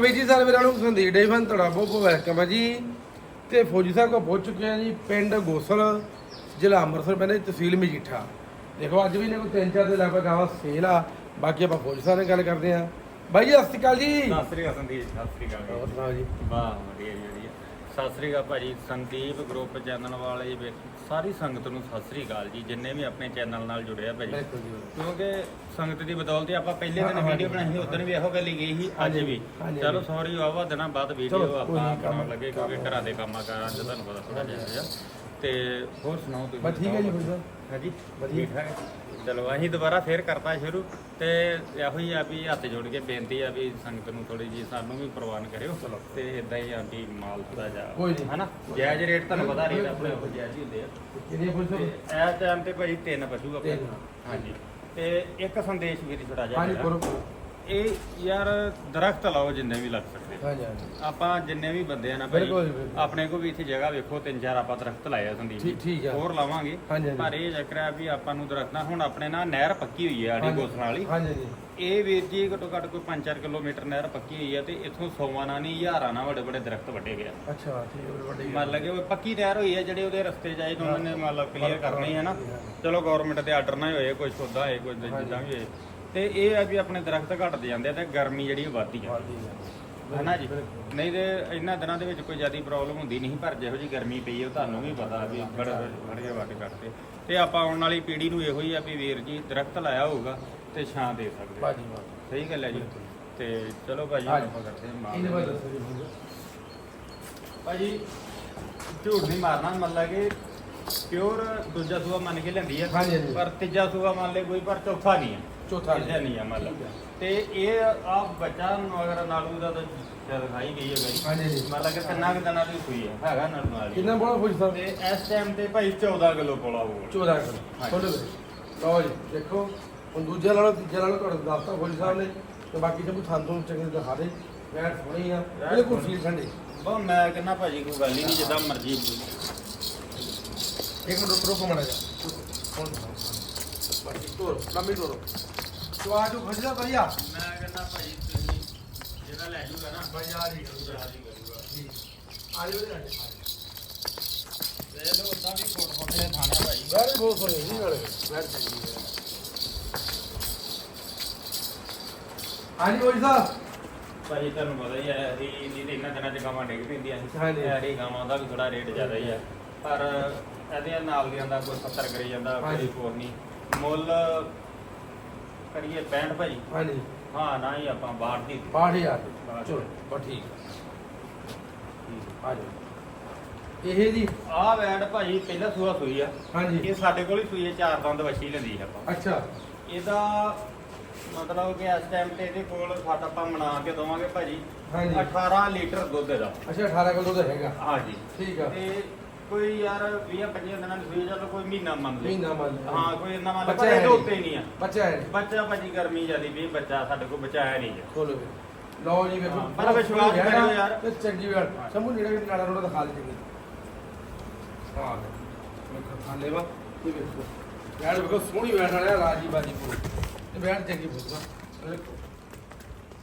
ਵੀਰ ਜੀ ਸਾਰੇ ਵੀਰਾਂ ਨੂੰ ਸੰਦੀਪ ਡੇਵਨ ਤੁਹਾਡਾ ਬਹੁਤ ਬਹੁਤ ਵੈਲਕਮ ਹੈ ਜੀ। ਤੇ ਫੌਜੀ ਸਾਹਿਬ ਕੋਲ ਪਹੁੰਚ ਚੁੱਕੇ ਹਾਂ ਜੀ ਪਿੰਡ ਗੋਸਲ ਜ਼ਿਲ੍ਹਾ ਅੰਮ੍ਰਿਤਸਰ ਪੈਂਦਾ ਤਹਿਸੀਲ ਮਜੀਠਾ। ਦੇਖੋ ਅੱਜ ਵੀ ਨੇ ਕੋਈ ਤਿੰਨ ਚਾਰ ਦੇ ਲਗਭਗ ਗਾਵਾਂ ਸੇਲ ਆ ਬਾਕੀ ਆਪਾਂ ਫੌਜੀ ਸਾਹਿਬ ਨਾਲ ਗੱਲ ਕਰਦੇ ਹਾਂ। ਬਾਈ ਜੀ ਸਤਿ ਸ਼੍ਰੀ ਅਕਾਲ ਜੀ। ਸਤਿ ਸ੍ਰੀ ਅਕਾਲ ਸੰਦੀਪ ਸਤਿ ਸ੍ਰੀ ਅਕਾਲ। ਹੋਰ। ਸੁਣਾਓ ਜੀ। ਵਾਹ ਵਧੀਆ ਜੀ ਵਧੀਆ। ਸਤਿ ਸ੍ਰੀ ਅਕਾਲ ਭਾਜੀ ਸੰਦੀਪ ਗਰੁੱਪ ਚੈਨਲ ਵਾਲੇ ਵੀ ਸਾਰੀ ਸੰਗਤ ਨੂੰ ਸਤਿ ਸ੍ਰੀ ਅਕਾਲ ਜੀ ਜਿੰਨੇ ਵੀ ਆਪਣੇ ਚੈਨਲ ਨਾਲ ਜੁੜੇ ਆ ਭਾਜੀ। ਬਿਲਕੁਲ ਜੀ ਕਿਉਂਕਿ ਸੰਗਤ ਦੀ ਬਦੌਲਤ ਹੀ ਆਪਾਂ ਪਹਿਲੇ ਦਿਨ ਵੀਡੀਓ। ਬਣਾਈ ਸੀ ਉਦੋਂ ਵੀ ਇਹੋ ਗੱਲ ਹੀ ਗਈ ਸੀ ਅੱਜ ਵੀ। ਚਲੋ। ਸੌਰੀ ਆਵਾ ਦਿਨਾਂ ਬਾਅਦ ਵੀਡੀਓ ਆਪਾਂ ਬਣਾਉਣ ਲੱਗੇ ਕਿਉਂਕਿ ਘਰਾਂ ਦੇ ਕੰਮਾਂ ਕਾਰਾਂ 'ਚ ਤੁਹਾਨੂੰ ਪਤਾ ਥੋੜਾ ਜਿਹਾ ਤੇ ਹੋਰ ਸੁਣਾਓ ਤੁਸੀਂ ਬਸ ਠੀਕ ਹੈ ਜੀ ਸਾਹਿਬ ਹਾਂਜੀ ਵਧੀਆ। ਠੀਕ ਠਾਕ ਚਲੋ ਅਸੀਂ ਦੁਬਾਰਾ ਫੇਰ ਕਰਤਾ ਸ਼ੁਰੂ ਤੇ ਇਹੋ ਹੀ ਆ ਵੀ ਹੱਥ ਜੋੜ ਕੇ ਬੇਨਤੀ ਆ ਵੀ ਸੰਗਤ ਨੂੰ ਥੋੜੀ ਜੀ ਸਾਨੂੰ ਵੀ ਪ੍ਰਵਾਨ ਕਰਿਓ ਚਲੋ। ਤੇ ਇਦਾਂ ਹੀ ਆਂਟੀ ਮਾਲ ਥੋੜਾ ਜਾ। ਹਨਾ ਜਾਇਜ਼ ਰੇਟ ਤੁਹਾਨੂੰ ਪਤਾ ਰੇਟ ਆਪਣੇ ਕੋਲ ਜਾਇਜ਼ ਹੀ ਹੁੰਦੇ ਆ ਕਿੰਨੇ ਸਾਹਿਬ ਇਸ ਟਾਈਮ ਤੇ ਭਾਈ ਤਿੰਨ ਪਸ਼ੂ ਆਪਣੇ। ਹਾਂਜੀ ਤੇ ਇੱਕ ਸੰਦੇਸ਼ ਵੀਰ ਛੋਟਾ ਜਿਹਾ ਹਾਂਜੀ ਕਰੋ। ਇਹ ਯਾਰ ਦਰਖਤ ਲਾਓ ਜਿੰਨੇ ਵੀ ਲੱਗ ਸਕਦੇ ਹਾਂਜੀ ਹਾਂਜੀ ਆਪਾਂ ਜਿੰਨੇ ਵੀ ਬੰਦੇ ਆ ਨਾ ਬਿਲਕੁਲ ਜੀ, ਭਾਈ ਬਿਲਕੁਲ। ਆਪਣੇ ਕੋਲ ਵੀ ਇੱਥੇ ਜਗ੍ਹਾ ਵੇਖੋ ਤਿੰਨ ਚਾਰ ਆਪਾਂ ਦਰਖਤ ਲਾਏ ਆ ਸੰਦੀਪ ਠੀਕ- ਠੀਕ ਆ। ਹੋਰ ਲਾਵਾਂਗੇ ਹਾਂਜੀ, ਹਾਂਜੀ। ਪਰ ਇਹ ਚੱਕਰ ਆ ਵੀ ਆਪਾਂ ਨੂੰ ਦਰਖਤ ਨਾ ਹੁਣ ਆਪਣੇ ਨਾਲ ਨਹਿਰ ਪੱਕੀ ਹੋਈ ਹੈ ਆੜੀ ਹਾਂਜੀ। ਗੋਸਣ ਵਾਲੀ ਹਾਂਜੀ ਜੀ ਇਹ ਵੀਰ ਜੀ ਘੱਟੋ ਘੱਟ ਕੋਈ 5-4 ਕਿਲੋਮੀਟਰ ਨਹਿਰ ਪੱਕੀ ਹੋਈ ਹੈ ਤੇ ਇੱਥੋਂ ਸੌਵਾਂ ਨਾਲ ਨਹੀਂ ਹਜ਼ਾਰਾਂ ਨਾਲ ਵੱਡੇ ਵੱਡੇ ਦਰਖਤ ਵੱਡੇ ਗਏ ਆ। ਅੱਛਾ ਠੀਕ ਹੈ ਵੱਡੀ ਮੰਨ ਲਗੇ ਉਹ ਪੱਕੀ ਨਹਿਰ ਹੋਈ ਹੈ ਜਿਹੜੇ ਉਹਦੇ ਰਸਤੇ ਜਾਏ ਤਾਂ ਉਹਨਾਂ ਨੇ ਮੰਨ ਲਓ ਕਲੀਅਰ ਕਰਨੀ ਹੈ ਨਾ ਚਲੋ ਗਵਰਨਮੈਂਟ ਦੇ ਆਰਡਰ ਹੀ ਹੋਏ ਕੁਝ ਸੋਦਾ ਹੋਏ ਕੁਝ ਜਿੱਦਾਂ ਵੀ ਹੋਏ ਤੇ ਇਹ ਆ ਵੀ ਆਪਣੇ ਦਰਖਤ ਘਟਦੇ ਜਾਂਦੇ ਆ ਤੇ ਗਰਮੀ ਜਿਹੜੀ ਉਹ ਵੱਧਦੀ ਆ। ਹਨਾ ਜੀ? ਨਹੀਂ ਤੇ ਇਹਨਾਂ ਦਿਨਾਂ ਦੇ ਵਿੱਚ ਕੋਈ ਜ਼ਿਆਦਾ ਪ੍ਰੋਬਲਮ ਹੁੰਦੀ ਨਹੀਂ ਪਰ ਜਿਹੋ ਜੀ ਗਰਮੀ ਪਈ ਹੈ ਉਹ ਤੁਹਾਨੂੰ ਵੀ ਪਤਾ ਵੀ ਬੜੇ ਬੜੇ ਵੱਟ ਕੱਟਦੇ ਤੇ ਆਪਾਂ ਆਉਣ ਵਾਲੀ ਪੀੜ੍ਹੀ ਨੂੰ ਇਹੋ ਹੀ ਆ ਵੀ ਵੀਰ ਜੀ ਦਰਖਤ ਲਾਇਆ ਹੋਊਗਾ ਤੇ ਛਾਂ ਦੇ ਸਕਦੇ ਬਾਜੀ ਸਹੀ ਗੱਲ ਹੈ ਜੀ? ਤੇ ਚਲੋ ਭਾਜੀ। ਆਪਾਂ ਕਰਦੇ ਹਾਂ ਭਾਜੀ ਝੂਠ ਨਹੀਂ ਮਾਰਨਾ ਮੰਨ ਲਾ ਕਿ ਪਿਓਰ ਦੂਜਾ ਸੂਆ ਮੰਨ ਕੇ ਲੈਂਦੀ ਆ। ਹਾਂਜੀ, ਹਾਂਜੀ। ਪਰ ਤੀਜਾ ਸੂਆ ਮੰਨ ਲੈ ਕੋਈ ਪਰ ਚੌਥਾ ਨਹੀਂ ਆ। ਚੌਥਾ ਤੀਜਾ ਨਹੀਂ ਆ ਮੰਨ ਲਾ। ਤੇ ਇਹ ਆ ਬੱਚਾ ਨੂੰ ਅਗਰ ਨਾਲੂ ਦਾ ਤਾਂ ਸ਼ਾਇਦ ਖਾਈ ਗਈ ਹੈ ਗਈ ਹਾਂਜੀ ਜੀ ਮੰਨ ਲਾ ਕਿ ਤਿੰਨਾਂ ਕੁ ਦਿਨਾਂ ਦੀ ਸੂਈ ਆ ਹੈਗਾ ਨਾਲੂ ਨਾਲ ਹੀ। ਕਿੰਨਾ ਬੋਲਾ ਫੌਜੀ ਸਾਹਿਬ ਤੇ ਇਸ ਟਾਈਮ ਤੇ ਭਾਈ 14 ਕਿਲੋ ਕੋਲਾ ਹੋਊਗਾ। 14 ਕਿਲੋ। ਖੋਲੋ ਵੀਰੇ। ਲਓ ਜੀ ਦੇਖੋ ਹੁਣ ਦੂਜੇ ਨਾਲੋਂ ਤੀਜੇ ਨਾਲੋਂ ਤੁਹਾਡੇ ਦੱਸਤਾ ਫੌਜੀ ਸਾਹਿਬ ਨੇ। ਤੇ ਬਾਕੀ ਸਭ ਥਾਂ ਤੋਂ ਚੰਗੇ ਦਿਖਾ ਦੇ। ਵੈਟ ਸੋਹਣੀ ਆ ਬਿਲਕੁਲ ਫੀਲ ਠੰਡੀ। ਬਹੁਤ ਮੈਂ ਕਹਿੰਦਾ ਭਾਜੀ ਕੋਈ ਗੱਲ ਹੀ ਨਹੀਂ ਜਿੱਦਾਂ ਮਰਜ਼ੀ ਇੱਕ ਮਿੰਟ ਰੁਕੋ ਰੁਕੋ ਮੜਾ ਜਾ ਤੋਰ ਲੰਮੀ ਤੋਰੋ ਤੋ ਆਜੋ ਖਜਦਾ ਭਈਆ। ਮੈਂ ਕਹਿੰਦਾ ਭਾਜੀ ਤੁਸੀਂ ਜਿਹੜਾ ਲੈ ਜੂਗਾ ਨਾ। ਭਈਆ ਜੀ ਰਾਜੀ ਕਰੂਗਾ ਜੀ ਆਜੋ ਜੀ। ਤੇ ਲੋ ਉਦਾਂ ਵੀ ਫੋਟ ਫੋਟ ਦੇ ਥਾਣਾ ਭਾਜੀ ਵੈਰੀ ਬਹੁਤ ਸੋਹਣੀ ਜੀ ਵਾਲੇ ਵੈਟ ਚੰਗੀ ਹੈ ਹਾਂਜੀ ਫੌਜੀ ਸਾਹਿਬ। ਭਾਜੀ ਤੁਹਾਨੂੰ ਪਤਾ ਹੀ ਹੈ ਅਸੀਂ ਨਹੀਂ ਤੇ ਇਹਨਾਂ ਦਿਨਾਂ ਚ ਗਾਵਾਂ ਡਿੱਗ ਪੈਂਦੀਆਂ ਸੀ। ਹਾਂਜੀ। ਐੜੀ ਗਾਵਾਂ ਦਾ ਵੀ ਥੋੜਾ ਰੇਟ ਜ਼ਿਆਦਾ ਹੀ ਹੈ ਪਰ ਇਹਦੇ ਨਾਲ ਦੀਆਂ ਦਾ ਕੋਈ 70 ਕਰੀ ਜਾਂਦਾ ਹਾਂਜੀ। ਕੋਈ ਹੋਰ ਨਹੀਂ। ਮੁੱਲ ਕਰੀਏ 65 ਭਾਜੀ ਹਾਂਜੀ। ਹਾਂ ਨਾ ਹੀ ਆਪਾਂ ਬਾਹਰ ਦੀ। 62000 ਚਲੋ ਠੀਕ ਆਜੋ ਇਹ ਜੀ? ਆਹ ਵੈਡ ਭਾਜੀ ਪਹਿਲਾ ਸੂਆ ਸੂਈ ਆ। ਹਾਂਜੀ। ਇਹ ਸਾਡੇ ਕੋਲ ਹੀ ਸੂਈ ਹੈ ਚਾਰ ਦੰਦ ਵੱਛੀ ਲੈਂਦੀ ਹੈ ਆਪਾਂ। ਅੱਛਾ। ਇਹਦਾ ਮਤਲਬ ਕਿ ਇਸ ਟਾਈਮ ਤੇ ਇਹਦੇ ਕੋਲ ਸਾਡਾ ਆਪਾਂ ਬਣਾ ਕੇ ਦਵਾਂਗੇ ਭਾਜੀ। ਹਾਂਜੀ। 18 ਲੀਟਰ ਦੁੱਧ ਦਾ ਅੱਛਾ 18 ਕਿਲੋ ਦਾ ਹੈਗਾ। ਹਾਂਜੀ। ਠੀਕ ਆ। ਤੇ ਕੋਈ ਯਾਰ 20 25 ਦਿਨਾਂ ਦੀ ਸੂਈ ਚੱਲ ਕੋਈ ਮਹੀਨਾ ਮੰਨ ਲੈ ਮਹੀਨਾ ਮੰਨ ਲਓ। ਹਾਂ ਕੋਈ ਇੰਨਾ ਮੰਨ ਲੈ ਬੱਚਾ ਪਰ ਹੈ ਇਹਦੇ ਨਹੀਂ। ਉੱਤੇ ਨਹੀਂ। ਆ। ਬੱਚਾ ਹੈ ਬੱਚਾ ਭਾਜੀ ਗਰਮੀ ਜਿਆਦੀ ਵੀ ਬੱਚਾ ਸਾਡੇ ਕੋਲ ਬਚਾਇਆ ਨਹੀਂ ਹੈ ਖੋਲੋ ਵੀ ਲਓ ਜੀ ਵੇਖੋ। ਹਾਂ, ਪਰ ਵਿਸ਼ਵਾਸ ਕਰਿਓ ਯਾਰ। ਤੇ ਚੰਗੀ ਵੇਲ ਸ਼ੰਭੂ ਨੇੜੇ ਵੀ ਨਾੜਾ ਰੋੜਾ ਦਿਖਾ ਦੇ ਚੰਗੀ ਹਾਂ ਵੇਖੋ ਖਾ ਲੈਵਾ ਇਹ ਵੇਖੋ। ਯਾਰ ਵੇਖੋ ਸੋਹਣੀ ਵੇਲ ਵਾਲਾ ਰਾਜੀ ਬਾਜੀ ਪੂਰੀ। ਤੇ ਵੇਲ ਚੰਗੀ ਬੋਲਦਾ ਵੇਖੋ।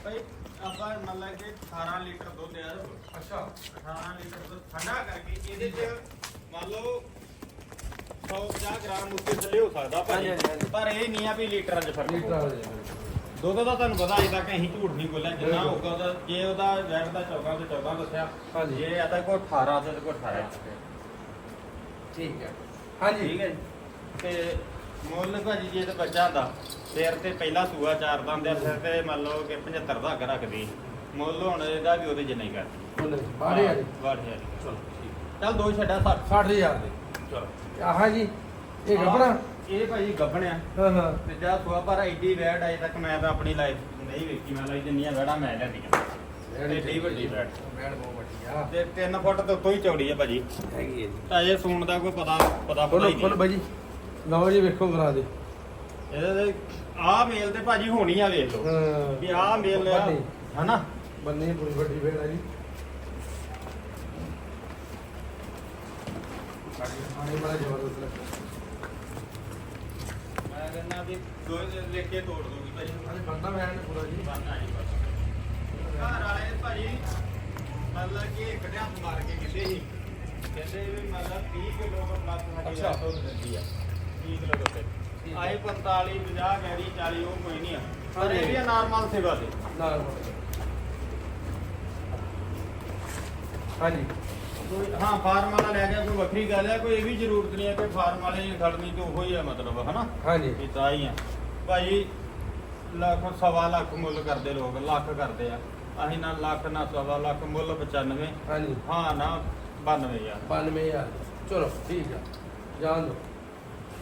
ਭਾਈ ਆਪਾਂ ਮੰਨ ਲੈ ਕਿ 18 ਲੀਟਰ ਦੁੱਧ ਕੋਲ। ਅੱਛਾ 18 ਲੀਟਰ ਦੁੱਧ ਠੰਡਾ ਕਰਕੇ ਇਹਦੇ ਚ ਮੰਨ ਲਓ 150 ਗ੍ਰਾਮ ਉੱਤੇ ਥੱਲੇ ਹੋ ਸਕਦਾ ਹਾਂਜੀ, ਹਾਂਜੀ, ਭਾਜੀ ਹਾਂਜੀ। ਪਰ ਇਹ ਨਹੀਂ ਆ ਵੀ ਲੀਟਰਾਂ 'ਚ ਫ਼ਰਕ ਲੀਟਰ ਹੋਊ। ਵਾਲੇ। ਦੁੱਧ ਦਾ ਤੁਹਾਨੂੰ ਪਤਾ ਅਜੇ ਤੱਕ ਅਸੀਂ ਝੂਠ ਨਹੀਂ ਬੋਲਿਆ ਜਿੰਨਾ ਬਿਲਕੁਲ। ਹੋਊਗਾ ਉਹਦਾ ਜੇ ਉਹਦਾ ਵੈਟ ਦਾ 14 ਤੇ 14 ਦੱਸਿਆ ਹਾਂਜੀ। ਜੇ ਆ ਤਾਂ ਕੋਈ 18 ਤੇ ਕੋਈ 18 ਠੀਕ ਹੈ ਹਾਂਜੀ ਠੀਕ ਹੈ ਜੀ ਤੇ ਮੁੱਲ ਭਾਜੀ ਜੇ ਤੇ ਬੱਚਾ ਹੁੰਦਾ ਫਿਰ ਤੇ ਪਹਿਲਾ ਸੂਆ ਚਾਰ ਦੰਦ ਦੇ ਫਿਰ ਤੇ ਮੰਨ ਲਓ ਕਿ 75 ਦਾ ਅੱਗ ਰੱਖਦੀ। ਮੁੱਲ ਹੁਣ ਇਹਦਾ ਵੀ ਉਹਦੇ ਜਿੰਨਾ ਹੀ ਕਰਦੀ ਬੋਲੇ ਬਾਰੇ ਆ ਜੀ। ਬਾਹਰ ਹੈ ਚਲੋ ਠੀਕ। ਚੱਲ ਦੋ ਛੱਡਾ 60 60000 ਦੇ। ਚਲੋ। ਆਹ ਜੀ ਇਹ ਗੱਬਣਾ ਇਹ ਭਾਜੀ ਗੱਬਣਿਆ ਹਾਂ ਹਾਂ। ਤੇ ਜਾ ਸੂਆ ਪਰ ਐਡੀ ਵੈਟ ਅਜੇ ਤੱਕ ਮੈਂ ਤਾਂ ਆਪਣੀ ਲਾਈਫ ਨਹੀਂ ਵੇਖੀ। ਮੈਂ ਲਈ ਜਿੰਨੀਆਂ ਵੈੜਾਂ ਮੈਂ ਲੈਂਦੀਆਂ। ਐਡੀ ਵੱਡੀ ਵੈਟ ਬੈਡ ਬਹੁਤ ਵੱਡੀ ਆ। ਤੇ 3 ਫੁੱਟ ਤੋਂ ਉੱਤੋਂ ਹੀ ਚੌੜੀ ਹੈ ਭਾਜੀ। ਹੈਗੀ ਹੈ ਜੀ। ਅਜੇ ਸੂਣ ਦਾ ਕੋਈ ਪਤਾ ਪਤਾ ਬਾਈ ਜੀ। ਲਓ ਜੀ ਵੇਖੋ ਕਰਾ ਦੇ ਇਹਦੇ ਤੇ ਆਹ ਮੇਲ ਤੇ ਭਾਜੀ ਹੋਣੀ ਆ ਵੇਖ ਲਓ। ਹਾਂ। ਵੀ ਆਹ ਮੇਲ ਆ। ਵੱਡੀ। ਹਨਾ? ਬੰਨੇ ਬੜੀ ਵੱਡੀ ਵੇੜ ਆ ਜੀ। ਆਣੇ ਬੜਾ ਜ਼ਬਰਦਸਤ ਲੱਗਦਾ ਮੈਂ ਕਹਿੰਦਾ ਵੀ ਦੋ ਲਿਖ ਕੇ ਤੋੜ ਦੂਗੀ ਭਾਜੀ। ਅਰੇ ਬੰਦਾ ਮੈਂ ਪੂਰਾ ਜੀ। ਬੰਨਾ ਨਹੀਂ ਬਸ। ਘਰ ਵਾਲੇ ਮਤਲਬ ਕਿ ਇੱਕ ਹੱਥ ਮਾਰ ਕੇ ਕਹਿੰਦੇ ਸੀ। ਕਹਿੰਦੇ ਵੀ ਮਤਲਬ 30 ਕਿਲੋ ਤੋਂ ਪਲੱਸ ਸਾਡੀ ਅੱਛਾ। ਦੁੱਧ ਦਿੰਦੀ ਆ। 30 ਕਿਲੋ ਦੁੱਧ ਠੀਕ ਹੈ। ਆਏ 45 50 ਗੈਰੀ 40 ਉਹ ਕੋਈ ਨਹੀਂ ਆ। ਪਰ ਹਾਂਜੀ। ਇਹ ਵੀ ਨਾਰਮਲ ਸੇਵਾ ਦੇ। ਨਾਲ ਹਾਂਜੀ। ਕੋਈ ਹਾਂ ਫਾਰਮ ਵਾਲਾ ਲੈ ਗਿਆ ਕੋਈ ਵੱਖਰੀ ਗੱਲ ਹੈ ਕੋਈ ਇਹ ਵੀ ਜ਼ਰੂਰਤ ਨਹੀਂ ਹੈ ਕਿ ਫਾਰਮ ਵਾਲੇ ਦੀ ਖੜਨੀ ਤੇ ਉਹੋ ਹੀ ਆ ਮਤਲਬ ਹਨਾ? ਹਾਂਜੀ। ਇਹ ਤਾਂ ਹੀ ਆ। ਭਾਈ ਲੱਖ ਸਵਾ ਲੱਖ ਮੁੱਲ ਕਰਦੇ ਲੋਕ ਲੱਖ ਕਰਦੇ ਆ। ਅਸੀਂ ਨਾ ਲੱਖ ਨਾ ਸਵਾ ਲੱਖ ਮੁੱਲ 95 ਹਾਂਜੀ। ਹਾਂ ਨਾ 92 ਯਾਰ 92000 ਚਲੋ ਠੀਕ ਆ। ਜਾਣ ਦੋ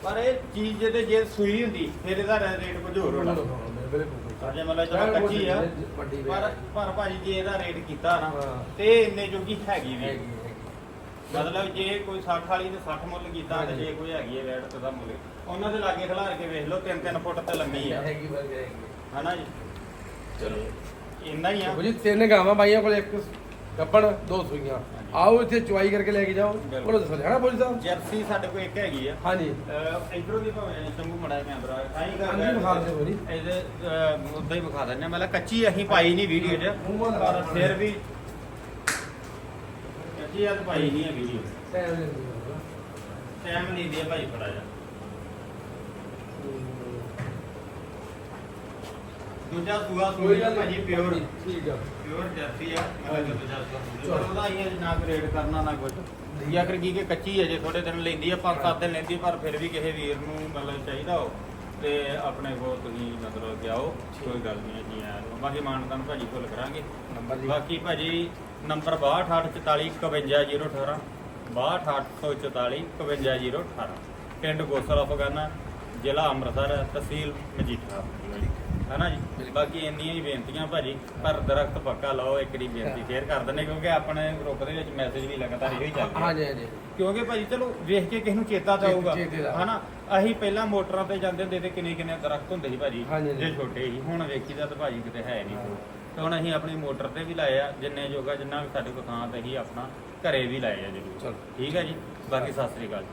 ਪਰ ਇਹ ਚੀਜ਼ ਜਿਹਦੇ ਜੇ ਸੂਈ ਹੁੰਦੀ ਫਿਰ ਇਹਦਾ ਰੇਟ ਕੁਝ ਹੋਰ ਹੋਣਾ। ਅਜੇ ਮਤਲਬ ਚਲੋ ਕੱਚੀ ਆ ਵੱਡੀ ਪਰ ਪਰ ਭਾਜੀ ਜੇ ਇਹਦਾ ਰੇਟ ਕੀਤਾ ਨਾ। ਤੇ ਇੰਨੇ ਜੋਗੀ ਹੈਗੀ ਵੀ। ਮਤਲਬ ਜੇ ਕੋਈ 60 ਵਾਲੀ ਤੇ 60 ਮੁੱਲ ਕੀਤਾ ਤੇ। ਜੇ ਕੋਈ ਹੈਗੀ ਹੈ ਰੇਟ ਤੇ ਦਾ ਮੁੱਲ ਉਹਨਾਂ ਦੇ ਲਾਗੇ ਖਿਲਾਰ ਕੇ ਵੇਖ ਲਓ 3-3 ਫੁੱਟ ਤੇ ਲੰਮੀ ਆ। ਹੈਗੀ ਵਰਗ ਹੈਗੀ। ਹਨਾ ਜੀ? ਚਲੋ ਇੰਨਾ ਹੀ ਆ। ਜੀ ਤਿੰਨ ਗਾਵਾਂ ਬਾਈਆਂ ਕੋਲ ਇੱਕ ਗੱਪਣ ਦੋ ਸੂਈਆਂ। ਆਓ ਇੱਥੇ ਚੁਆਈ ਕਰਕੇ ਲੈ ਕੇ ਜਾਓ। ਉਹਨੂੰ ਦੱਸੋ ਬੋਲੀ ਸਾਹਿਬ। ਜਰਸੀ ਸਾਡੇ ਕੋਲ ਇੱਕ ਹੈਗੀ ਆ। ਹਾਂਜੀ। ਇਧਰੋਂ ਦੀ ਭਾਵੇਂ ਚੰਗੂ ਮੜਾ ਕੇ ਅੰਦਰ ਆਈ ਕਰ ਹਾਂਜੀ, ਵਿਖਾ ਦਿਓ ਜੀ। ਇਹਦੇ ਉਦਾਂ ਹੀ ਵਿਖਾ ਆ। ਮਤਲਬ ਕੱਚੀ ਅਸੀਂ ਪਾਈ ਨਹੀਂ ਵੀਡੀਓ 'ਚ। ਫਿਰ ਵੀ ਕੱਚੀ ਆ ਪਾਈ ਨਹੀਂ ਹੈ ਵੀਡੀਓ ਟਾਈਮ ਲੈਂਦੀ ਹੈ ਟਾਈਮ ਲੈਂਦੀ ਆ ਭਾਈ ਫੜਾ ਜਾ ਦੂਜਾ ਸੂਆ ਕੋਈ ਸੂਈ ਗੱਲ ਭਾਜੀ ਪਿਓਰ ਠੀਕ ਆ। ਪਿਓਰ ਜਰਸੀ ਆ। ਮਤਲਬ ਕਿ ਦੂਜਾ ਸੂਆ ਸੂਈ। ਪਰ ਉਹਦਾ ਹੀ ਹੈ ਨਾ ਗ੍ਰੇਡ ਕਰਨਾ ਨਾ ਕੁਝ ਜਾਂ ਕਰ ਕੀ ਕਿ ਕੱਚੀ ਹੈ ਜੇ ਥੋੜੇ ਦਿਨ ਲੈਂਦੀ ਆ ਪੰਜ ਸੱਤ ਦਿਨ ਲੈਂਦੀ ਆ, ਪਰ ਫਿਰ ਵੀ ਕਿਸੇ ਵੀਰ ਨੂੰ ਮਤਲਬ ਚਾਹੀਦਾ ਹੋ ਤੇ ਆਪਣੇ ਕੋਲ ਤੁਸੀਂ ਮਤਲਬ ਆਓ ਕੋਈ ਗੱਲ ਨਹੀਂ ਜੀ ਆਇਆਂ ਨੂੰ ਬਾਕੀ ਮਾਨਤਾਨ ਭਾਜੀ ਫੁੱਲ ਕਰਾਂਗੇ। ਨੰਬਰ ਜੀ ਬਾਕੀ ਭਾਜੀ ਨੰਬਰ 6284 51018 62844 51018 ਪਿੰਡ ਗੋਸਲ ਅਫਗਾਨਾ ਜ਼ਿਲ੍ਹਾ ਅੰਮ੍ਰਿਤਸਰ ਤਹਿਸੀਲ ਮਜੀਠਾ। ਹੈਨਾ ਜੀ? ਬਾਕੀ ਇੰਨੀਆਂ ਹੀ ਬੇਨਤੀਆਂ ਭਾਜੀ ਪਰ ਦਰਖਤ ਪੱਕਾ ਲਾਓ ਇੱਕ ਦੀ ਬੇਨਤੀ ਸ਼ੇਅਰ ਕਰ ਦਿੰਦੇ ਕਿਉਂਕਿ ਆਪਣੇ ਗਰੁੱਪ ਦੇ ਵਿੱਚ ਮੈਸੇਜ ਵੀ ਲਗਾਤਾਰ ਇਹੋ ਹੀ ਚੱਲ ਰਿਹਾ। ਹਾਂਜੀ ਹਾਂਜੀ। ਕਿਉਂਕਿ ਭਾਜੀ ਚਲੋ ਵੇਖ ਕੇ ਕਿਸ ਨੂੰ ਚੇਤਾ ਤਾਂ ਆਊਗਾ। ਹਨਾ? ਅਸੀਂ ਪਹਿਲਾਂ ਮੋਟਰਾਂ ਤੇ ਜਾਂਦੇ ਹੁੰਦੇ ਤੇ ਕਿੰਨੇ ਕਿੰਨੇ ਦਰਖਤ ਹੁੰਦੇ ਸੀ ਭਾਜੀ। ਜੇ ਛੋਟੇ ਸੀ ਹੁਣ ਵੇਖੀਦਾ ਤਾਂ ਭਾਜੀ ਕਿਤੇ ਹੈ ਨਹੀਂ। ਤੇ ਹੁਣ ਅਸੀਂ ਆਪਣੀ ਮੋਟਰ ਤੇ ਵੀ ਲਾਏ ਆ ਜਿੰਨੇ ਜੋਗਾ ਜਿੰਨਾ ਵੀ ਸਾਡੇ ਕੋਲ ਥਾਂ ਤੇ ਹੀ ਆਪਣਾ ਘਰੇ ਵੀ ਲਾਏ ਆ ਜ਼ਰੂਰ। ਚਲੋ। ਠੀਕ ਹੈ ਜੀ? ਬਾਕੀ ਸਤਿ ਸ੍ਰੀ ਅਕਾਲ।